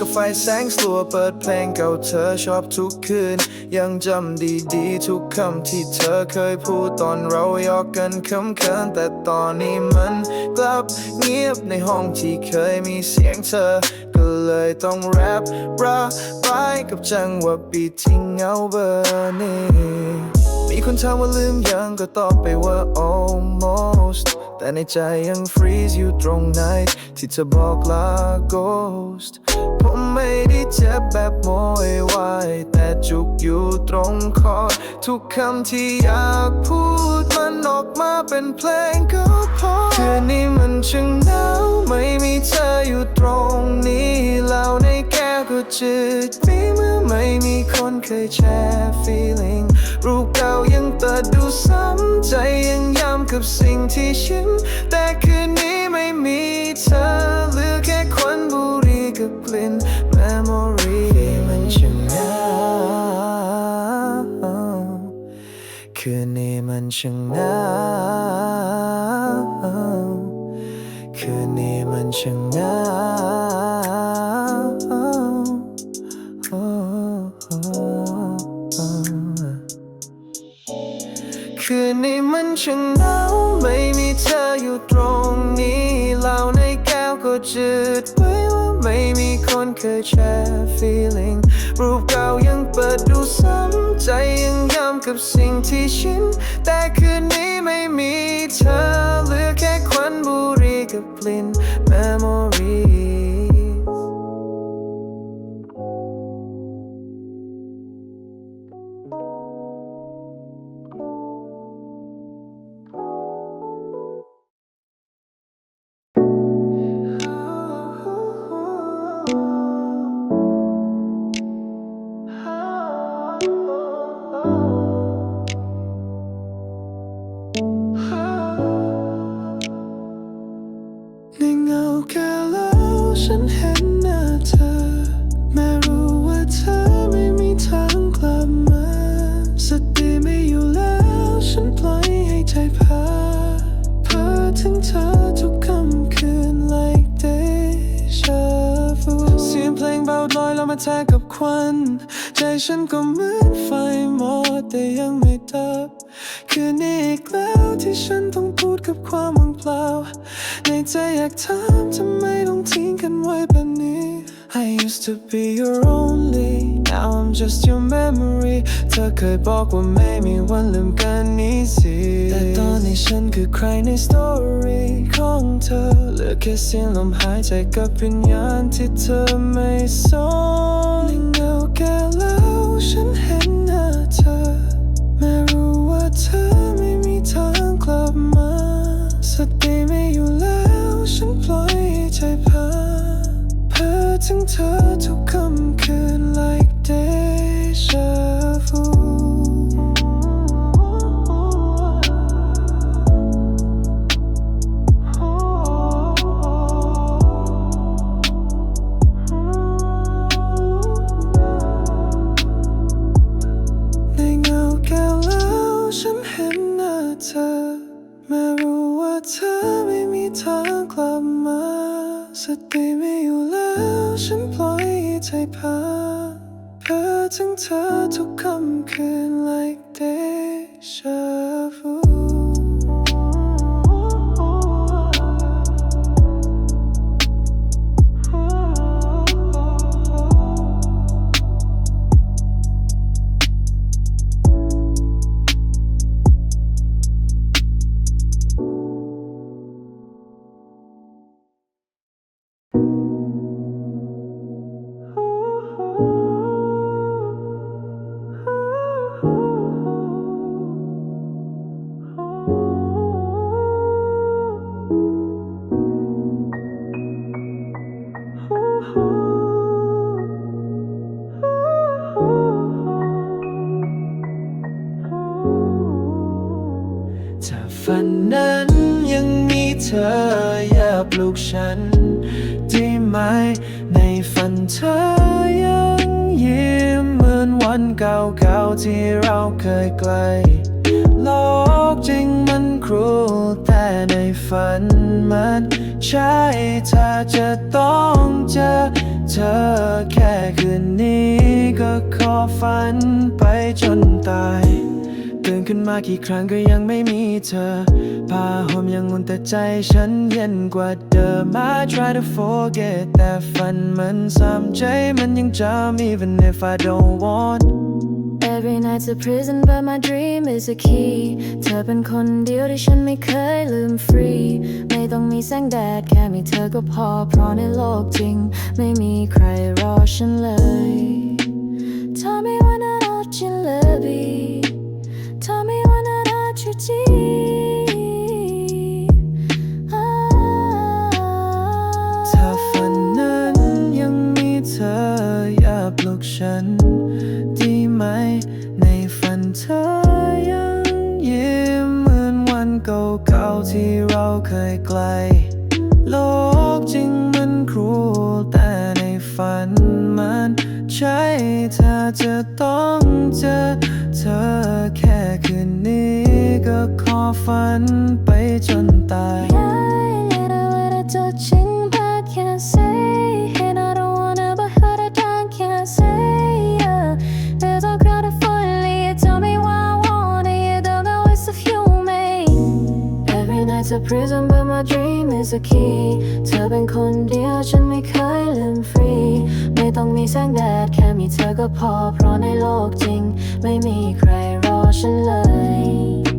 กับไฟแสงสลัวเปิดเพลงเก่าเธอชอบทุกคืน ยังจำดีๆ ทุกคำที่เธอเคยพูดตอนเราหยอกกันคำเคินแต่ตอนนี้มันกลับเงียบในห้องที่เคยมีเสียงเธอ ก็เลยต้องแรประบายกับจังหวะบีที่เหงาเบอร์นี้มีคนถามว่าลืมยังก็ตอบไปว่า almost แต่ในใจยัง freeze อยู่ตรงไหนที่เธอบอกลา ghost มไม่ได้เจ็บแบบโมยวายแต่จุกอยู่ตรงคอ ทุกคำที่อยากพูดมันออกมาเป็นเพลงก็พอคืนนี้มันช่างหนาวไม่มีเธออยู่ตรงนี้แล้วในแก้วก็จืดมีเมื่อไม่มีคนเคยแชร์ feeling รูปเก่ายังเปิดดูซ้ำใจยังย้ำกับสิ่งที่ชินแต่คืนนี้ไม่มีเธอเหลือแค่คนบุ หรี่กับกลิ่น memory มันช่างหนาวคืนนี้มันช่างหนาว กับ ยบอกว่าไม่มีวันลืมกันนี้สิแต่ตอนนี้ฉันคือใครในสตอรี่ของเธอเหลือแค่เสียงลมหายใจกับวิญญาณที่เธอไม่สนในเงาแก่แล้วฉันเห็นหน้าเธอ แม้รู้ว่าเธอไม่มีทางกลับมาสติไม่อยู่แล้วฉันปล่อยให้ใจพาเพ้อถึงเธอทุก ที่เราเคยไกล โลกจริงมันครูแต่ในฝันมันใช่ถ้าจะต้องเจอเธอแค่คืนนี้ก็ขอฝันไปจนตายตื่นขึ้นมากี่ครั้งก็ยังไม่มีเธอผ้าห่มยังอุ่นแต่ใจฉันเย็นกว่าเดิม I try to forget แต่ฝันมันซ้ำใจมันยังจำ even if I don't want Every night's a prison but my dream is a key เธอเป็นคนเดียวที่ฉันไม่เคยลืมฟรี ไม่ต้องมีแสงแดดแค่มีเธอก็พอ เพราะในโลกจริง ไม่มีใครรอฉันเลย Tell me when I don't you love me Tell me when I don't you deep เคยไกล โลกจริงมันครูแต่ในฝันมันใช่ถ้าจะต้องเจอเธอแค่คืนนี้ก็ขอฝันไปจนตาย a prison but my dream is a key เธอเป็นคนเดียวฉันไม่เคยลืมฟรี ไม่ต้องมีแสงแดดแค่มีเธอก็พอ เพราะในโลกจริง ไม่มีใครรอฉันเลย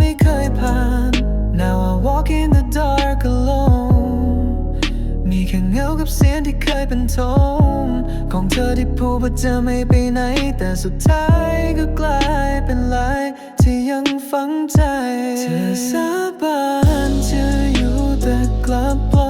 ไม่เคยผ่าน Now I walk in the dark alone มีแค่เงากับเสียงที่เคยเป็นทงของเธอที่พูดว่าจะไม่ไปไหน แต่สุดท้ายก็กลายเป็นลายที่ยังฝังใจ เธอสาบานจะอยู่แต่กลับปล่อยมือ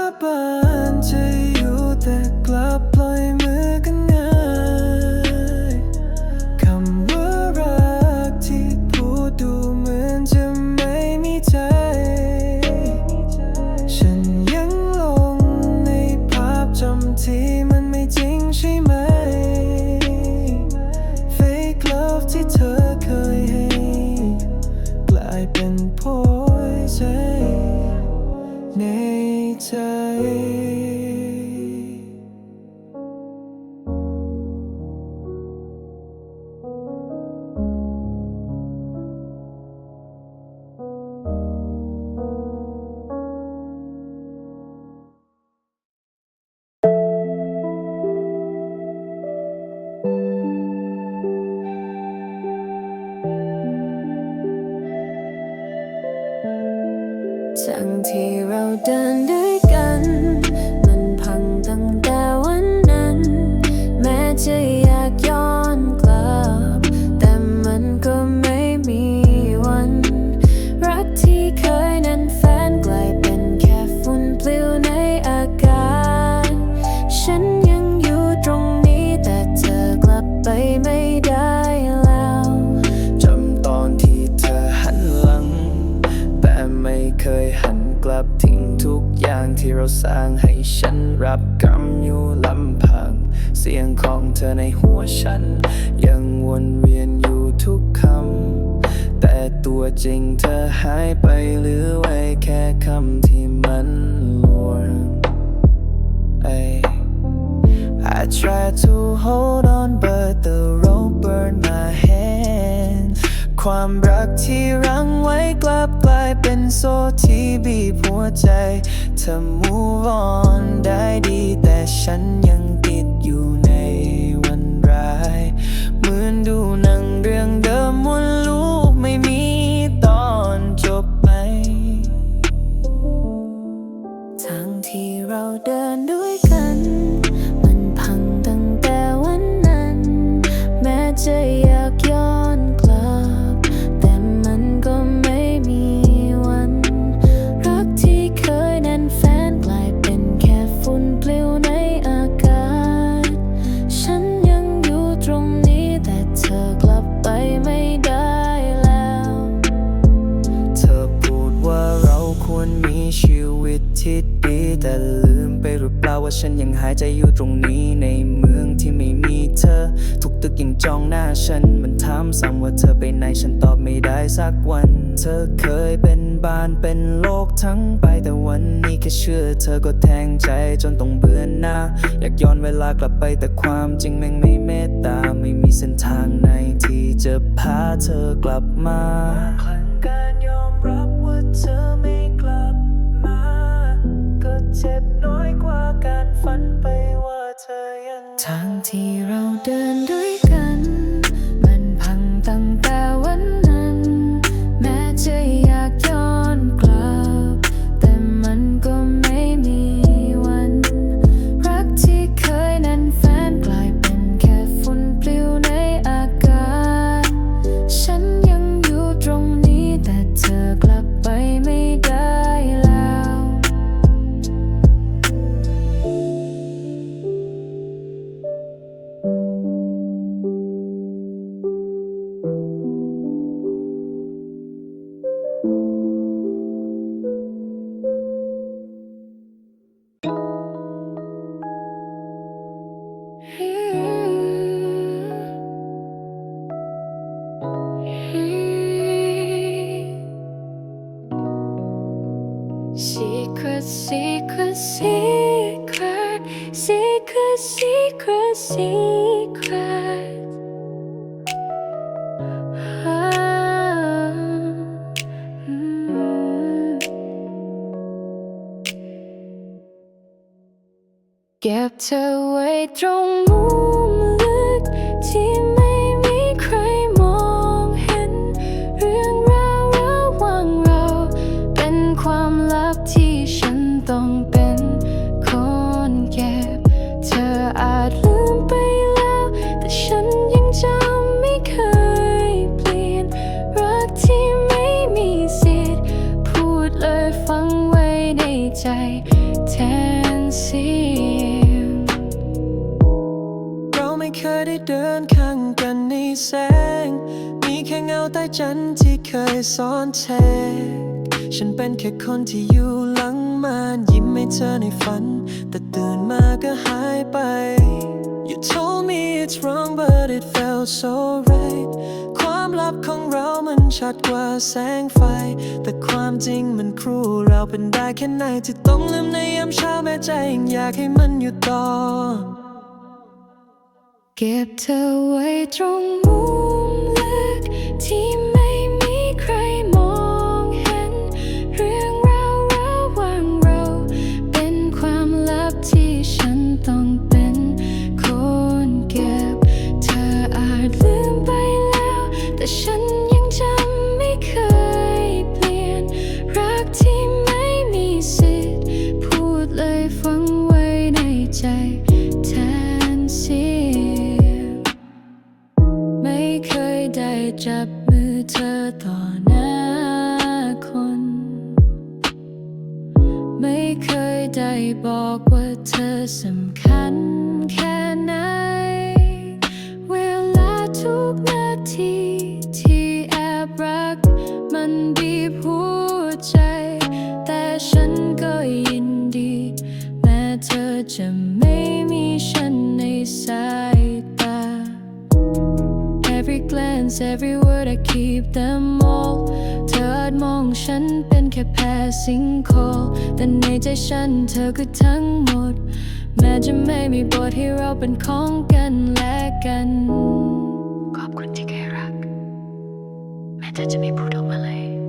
อสาบา เราสร้างให้ฉันรับกรรมอยู่ลำพัง เสียงของเธอในหัวฉัน ยังวนเวียนอยู่ทุกคำ แต่ตัวจริงเธอหายไปเหลือไว้แค่คำที่มันลวง I tried to hold on but the rope burned my hand ความรักที่รั้งไว้กลับกลายเป็นโซ่ที่บีบหัวใจ เธอ move on ได้ดี แต่ฉันยังติดอยู่ในวันร้าย เหมือนดูหนังเรื่องเดิม สักวัน เธอเคยเป็นบ้านเป็นโลกทั้งใบแต่วันนี้แค่เชื่อ เธอก็แทงใจจนต้องเบื่อหน้า อยากย้อนเวลากลับไปแต่ความจริงแม่งไม่เมตตา ไม่มีเส้นทางไหนที่จะพาเธอกลับมาครั้งการยอมรับว่าเธอไม่กลับมา ก็เจ็บน้อยกว่าการฝันไปว่าเธอยังทางที่เราเดินด้วย ก็บเธอไว้ตรงมุมลึกที่ไม่มีใครมองเห็น เรื่องราวระหว่างเรา เป็นความลับที่ฉันต้องเป็นคนเก็บ เธออาจลืมไปแล้ว แต่ฉันยังจำไม่เคยเปลี่ยน รักที่ไม่มีสิทธิ์พูดเลยฟังไว้ในใจแทน เคยได้เดินข้างกันในแสง มีแค่เงาใต้จันทร์ที่เคยซ้อนแทกฉันเป็นแค่คนที่อยู่หลังมานยิ้มให้เธอในฝัน แต่ตื่นมาก็หายไป You told me it's wrong but it felt so right ความลับของเรามันชัดกว่าแสงไฟ แต่ความจริงมันครูเราเป็นได้แค่ไหนที่ต้องลืมในยามเช้าแม้ใจยังอยากให้มันอยู่ต่อ ก็บเธอไว้ตรงมุมลึกที่ไม่มีใครมองเห็น เรื่องราวระหว่างเรา เป็นความลับที่ฉันต้องเป็นคนเก็บ เธออาจลืมไปแล้วแต่ฉัน สิงโค แต่ในใจฉันเธอคือทั้งหมด แม้จะไม่มีบทให้เราเป็นของกันและกัน ขอบคุณที่เคยรัก แม้เธอจะไม่พูดออกมาเลย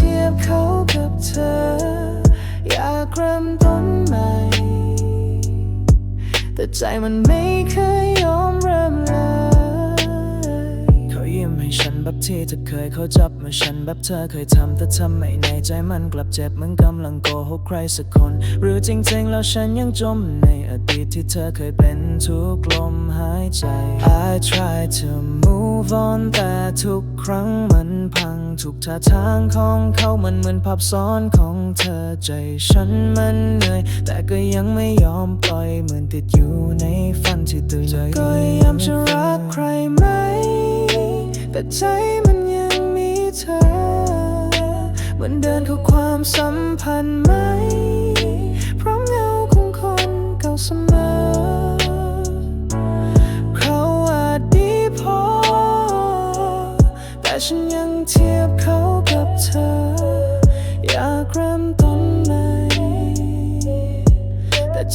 ทียบเขากับเธอ อยากเริ่มต้นใหม่ แต่ใจมันไม่เคยยอมเริ่มเลยเขายิ้มให้ฉันแบบที่เธอเคยเขาจับมือฉันแบบเธอเคยทำแต่ทำไม่ในใจมันกลับเจ็บเหมือนกำลังโกหกใครสักคน หรือจริงๆแล้วฉันยังจมในอดีตที่เธอเคยเป็นทุกลมหายใจ I try to move on แต่ทุกครั้งมันพัง ทุกท่าทางของเขามันเหมือนภาพซ้อนของเธอใจฉันมันเหนื่อย แต่ก็ยังไม่ยอมปล่อยเหมือนติดอยู่ในฝันที่ตื่นใจก็ยามจะรักใครไหม แต่ใจมันยังมีเธอเหมือนเดินเข้าความสัมพันธ์ไหม เพราะเงาของคนเก่าเสมอ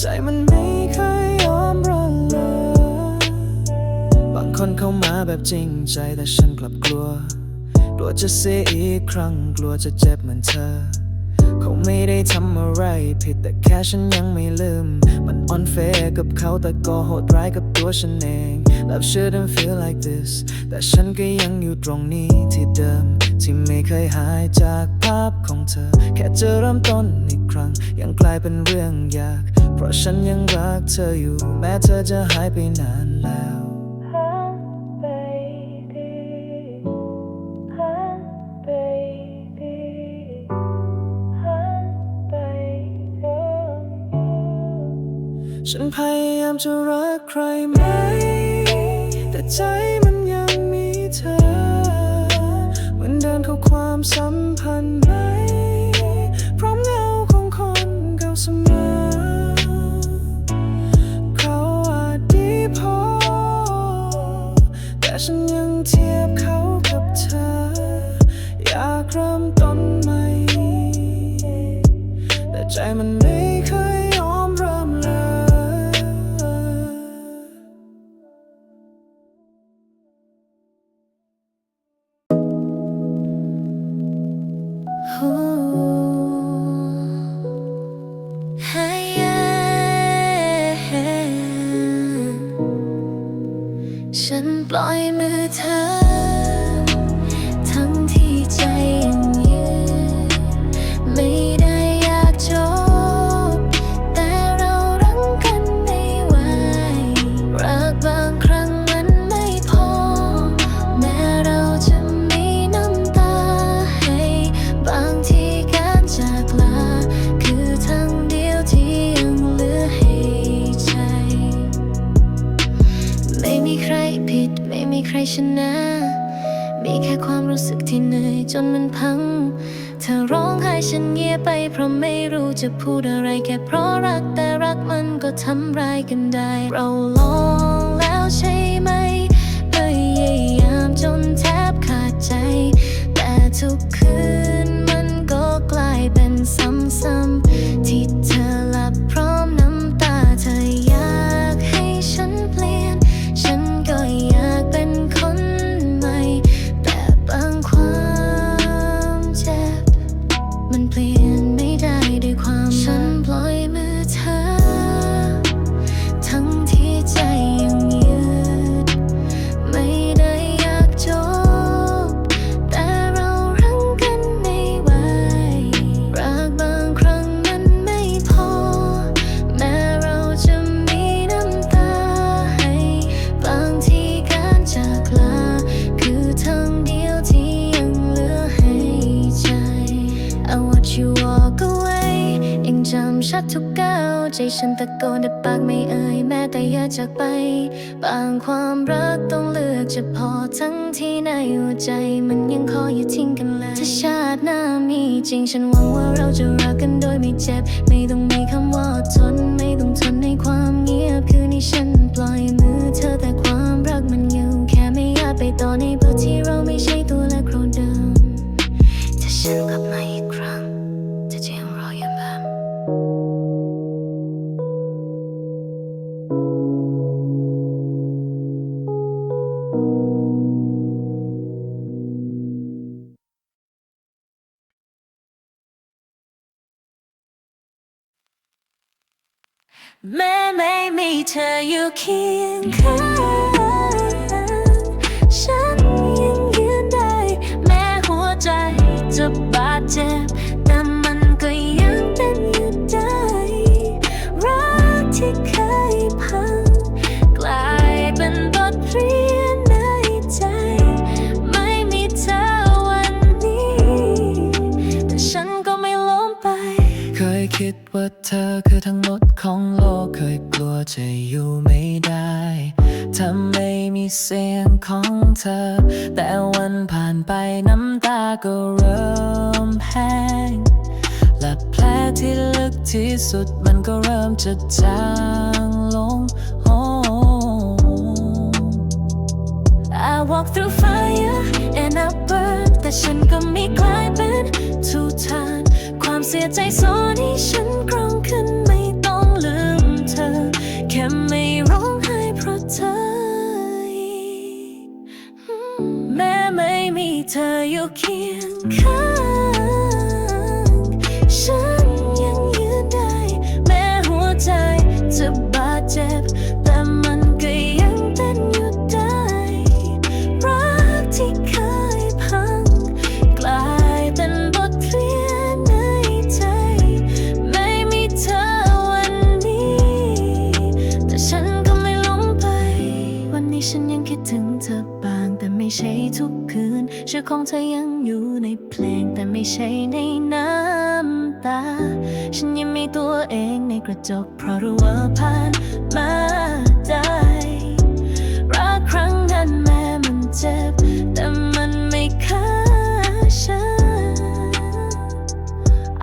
ใจมันไม่เคยยอมรับเลยบางคนเข้ามาแบบจริงใจแต่ฉันกลับกลัว กลัวจะเสียอีกครั้ง กลัวจะเจ็บเหมือนเธอ เขาไม่ได้ทำอะไรผิดแต่แค่ฉันยังไม่ลืม มันอ่อนเฟกับเขาแต่ก็โหดร้ายกับตัวฉันเอง Love shouldn't feel like this แต่ฉันก็ยังอยู่ตรงนี้ที่เดิม ที่ไม่เคยหายจากภาพของเธอ แค่จะเริ่มต้นอีกครั้ง ยังกลายเป็นเรื่องยาก เพราะฉันยังรักเธออยู่ แม้เธอจะหายไปนานแล้ว ฉันพยายามจะรักใครไหม แต่ใจมันยังมีเธอ เหมือนเดินเข้าความสัมพันธ์ไหม พร้อมเงาของคนเก่าเสมอ เขาอาจดีพอ แต่ฉันยังเทียบเขากับเธอ อยากเริ่มต้นใหม่ ฉันหวังว่าเราจะรักกันโดยไม่เจ็บ แม้ไม่มีเธออยู่เคียงข้างฉันยังยืนได้ แม้หัวใจจะบาดเจ็บ แต่มันก็ยังเป็นอยู่ได้ รักที่เคยพัง กลายเป็นบทเรียนในใจ ไม่มีเธอวันนี้ แต่ฉันก็ไม่ล้มไป ยคิดว่าเธอคือทั้งหมดของโลกเคยกลัวจะอยู่ไม่ได้ถ้าไม่มีเสียงของเธอ แต่วันผ่านไปน้ำตาก็เริ่มแห้ง และแผลที่ลึกที่สุดมันก็เริ่มจะจางลงโอ้ I walk through fire and I burn แต่ฉันก็ไม่กลายเป็นทุกทาน ความเสียใจสอนให้ฉันกรองขึ้นไม่ต้องลืมเธอ แค่ไม่ร้องไห้เพราะเธอ แม้ไม่มีเธออยู่เคียงข้าง ของเธอยังอยู่ในเพลงแต่ไม่ใช่ในน้ำตา ฉันยังมีตัวเองในกระจก เพราะรู้ว่าผ่านมาได้รักครั้งนั้นแม้มันเจ็บ แต่มันไม่ฆ่าฉัน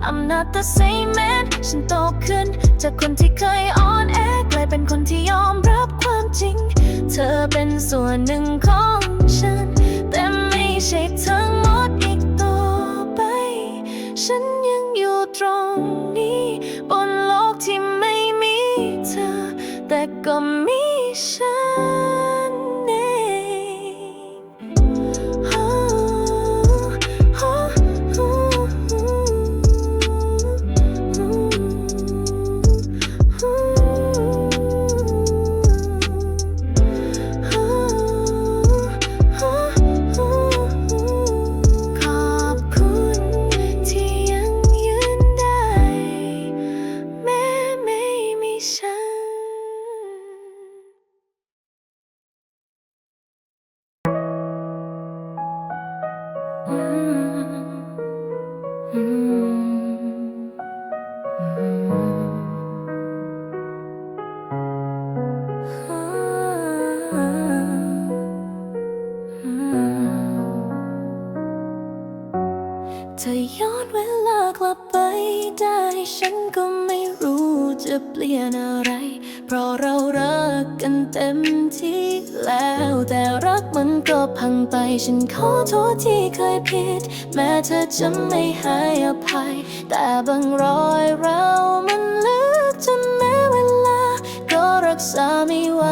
I'm not the same man ฉันโตขึ้น จากคนที่เคยอ่อนแอกลายเป็นคนที่ยอมรับความจริง เธอเป็นส่วนหนึ่งของ ใช่ทั้งหมดอีกต่อไป ฉันยังอยู่ตรงนี้ บนโลกที่ไม่มีเธอ แต่ก็มีฉัน ฉันก็ไม่รู้จะเปลี่ยนอะไร เพราะเรารักกันเต็มที่แล้ว แต่รักมันก็พังไป ฉันขอโทษที่เคยผิด แม้เธอจะไม่ให้อภัย แต่บางรอยเรามันลึกจนแม้เวลา ก็รักษาไม่ไหว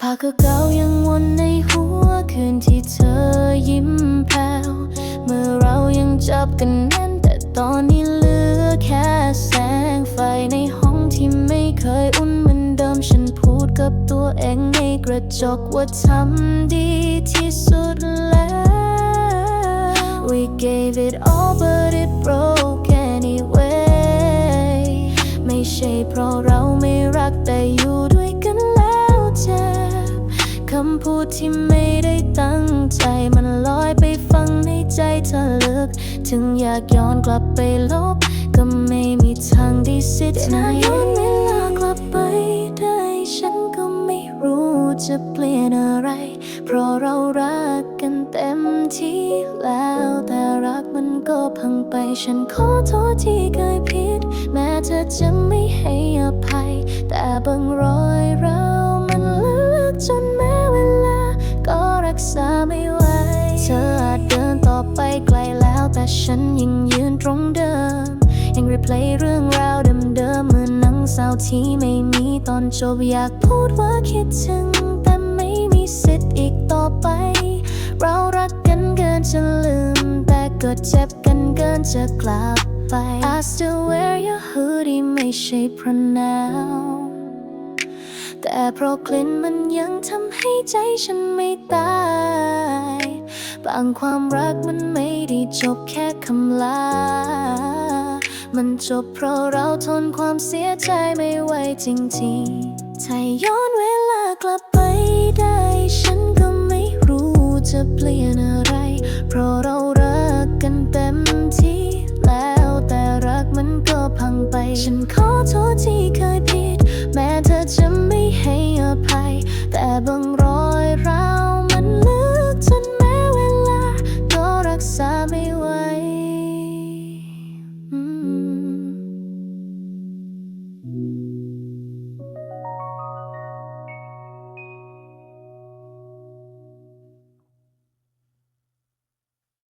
ภาพเก่าๆยังวนในหัวคืนที่เธอยิ้มแผ่ จับกันแน่น แต่ตอนนี้เหลือแค่แสงไฟในห้องที่ไม่เคยอุ่นเหมือนเดิมฉันพูดกับตัวเองในกระจกว่าทำดีที่สุดแล้ว We gave it all but it broke anyway ไม่ใช่เพราะเราไม่รักแต่อยู่ด้วย คำพูดที่ไม่ได้ตั้งใจมันลอยไปฟังในใจเธอลึก ถึงอยากย้อนกลับไปลบ ก็ไม่มีทางด้สิทธิ์นะย้อนเวลากลับไปได้ ฉันก็ไม่รู้จะเปลี่ยนอะไร เพราะเรารักกันเต็มที่แล้วแต่รักมันก็พังไป ฉันขอโทษที่เคยผิด แม้เธอจะไม่ให้อภัย แต่บางรอยเรามันลึกจนแม้ ก็รักษาไม่ไหว เธออาจเดินต่อไปไกลแล้ว แต่ฉันยังยืนตรงเดิม ยังรีเพลย์เรื่องราวเดิมๆเหมือนหนังเศร้าที่ไม่มีตอนจบอยากพูดว่าคิดถึง แต่ไม่มีสิทธิ์อีกต่อไป เรารักกันเกินจะลืม แต่ก็เจ็บกันเกินจะกลับไป I still wear your hoodie ไม่ใช่พระหนาว แต่เพราะกลิ่นมันยังทำให้ใจฉันไม่ตาย บางความรักมันไม่ได้จบแค่คำลา มันจบเพราะเราทนความเสียใจไม่ไหวจริงๆ ถ้าย้อนเวลากลับไปได้ ฉันก็ไม่รู้จะเปลี่ยนอะไร เพราะเรารักกันเต็มที่ แล้วแต่รักมันก็พังไป ฉันขอโทษที่เคยผิดแม้ จะไม่ให้อภัย แต่บางรอยรัก